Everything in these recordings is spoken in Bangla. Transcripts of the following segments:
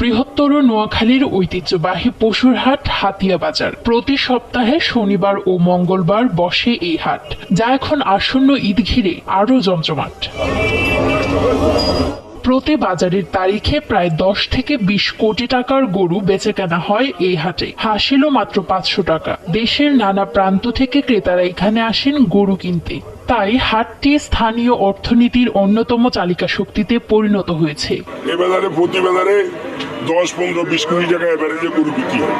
বৃহত্তর নোয়াখালীর ঐতিহ্যবাহী পশুর হাট হাতিয়া বাজার। প্রতি সপ্তাহে শনিবার ও মঙ্গলবার বসে এই হাট, যা এখন আসন্ন ঈদ ঘিরে আরও জমজমাট। প্রতি বাজারের তারিখে প্রায় দশ থেকে বিশ কোটি টাকার গরু বেচে কেনা হয় এই হাটে। হাসিল মাত্র পাঁচশো টাকা। দেশের নানা প্রান্ত থেকে ক্রেতারা এখানে আসেন গরু কিনতে। তাই হাটটি স্থানীয় অর্থনীতির অন্যতম চালিকা শক্তিতে পরিণত হয়েছে। এ বাজারে, প্রতি বাজারে দশ, পনেরো, বিশ কোটি টাকায় ব্যারেজে গরু বিক্রি হয়।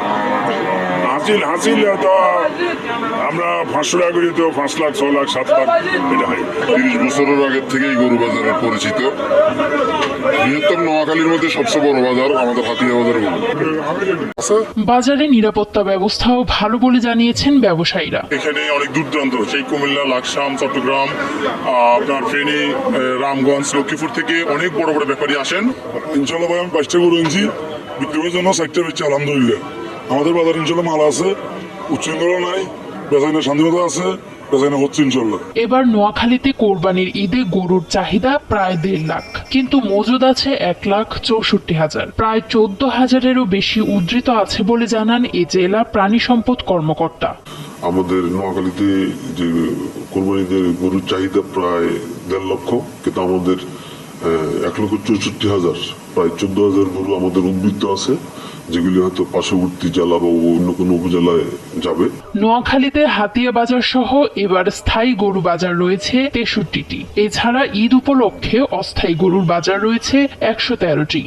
হাসিল হাসিল তো আমরা পাঁচশো টাকা করি তো পাঁচ লাখ, ছ লাখ, সাত লাখ, এটা হয়। তিরিশ বছরের আগের থেকেই গরু বাজারের পরিচিত। নোয়াখালীর মধ্যে সবচেয়ে বড় বাজার আমাদের হাতিয়া বাজার বাজারে নিরাপত্তা ব্যবস্থাও ভালো বলে জানিয়েছেন ব্যবসায়ীরা। এখানে অনেক দূর দূরান্ত সেই কুমিল্লা লাকসাম চট্টগ্রাম আপনার ফেনী রামগঞ্জ লক্ষ্মীপুর থেকে অনেক বড় বড় ব্যাপারী আসেন। ইনশাল্লাহ ভাই আমি পাঁচটা গরু এনেছি জন্য সাইটটা বেচছি আলহামদুলিল্লাহ। আমাদের বাজার ইনশাল্লাহ মাল আছে। উচ্ছৃঙ্খলা নাই। বেচাইনা শান্তিমতা আছে। এবার নোয়াখালীতে কোরবানির ঈদে গরুর চাহিদা প্রায় দেড় লাখ। কিন্তু মজুদ আছে এক লাখ চৌষট্টি হাজার। প্রায় চোদ্দ হাজারেরও বেশি উদ্ধৃত আছে বলে জানান এ জেলা প্রাণী সম্পদ কর্মকর্তা। আমাদের নোয়াখালীতে যে কোরবানিদের গরুর চাহিদা প্রায় দেড় লক্ষ, কিন্তু আমাদের এক লক্ষ চৌষট্টি হাজার, প্রায় চোদ্দ হাজার গরু আমাদের উদ্বৃত্ত আছে, যেগুলি হয়তো পার্শ্ববর্তী জেলা বা অন্য কোনো উপজেলায় যাবে। নোয়াখালীতে হাতিয়া বাজার সহ এবার স্থায়ী গরু বাজার রয়েছে তেষট্টিটি। এছাড়া ঈদ উপলক্ষে অস্থায়ী গরুর বাজার রয়েছে একশো তেরোটি।